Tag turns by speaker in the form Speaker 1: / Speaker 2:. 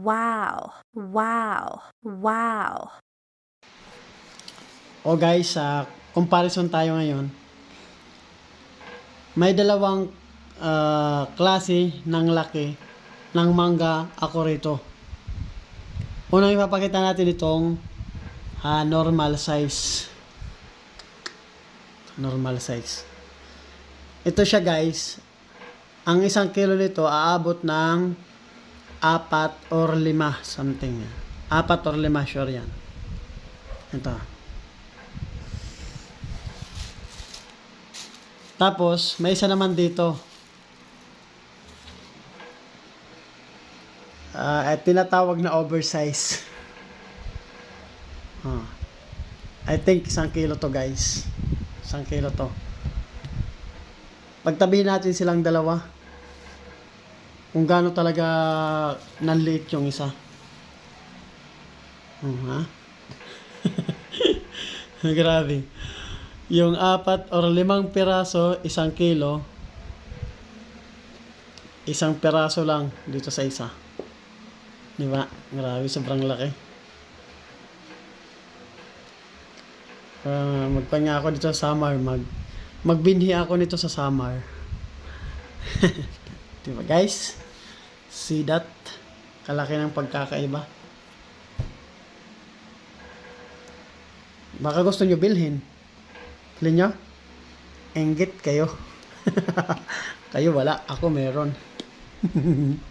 Speaker 1: Wow. Wow. Wow.
Speaker 2: O guys, sa comparison tayo ngayon. May dalawang ah, klase ng laki ng mangga ako rito. Unang ipapakita natin itong ah, normal size. Normal size. Ito siya guys. Ang isang kilo nito aabot ng apat or lima something. Apat or lima sure yan. Ito. Tapos, may isa naman dito. Ah, at tinatawag na oversize. Ah. I think isang kilo to guys. Isang kilo to. Pagtabihin natin silang dalawa. Kung gaano talaga nanliit yung isa. Hmm, ha? Grabe. Yung apat or limang piraso, isang kilo. Isang piraso lang dito sa isa. Di ba? Grabe, sobrang laki. Ah, magpanya ako dito sa summer. Mag, magbinhi ako nito sa summer. Di ba guys? That? Kalaki ng pagkakaiba. Baka gusto nyo bilhin. Bilhin nyo? Enggit kayo. kayo wala. Ako meron.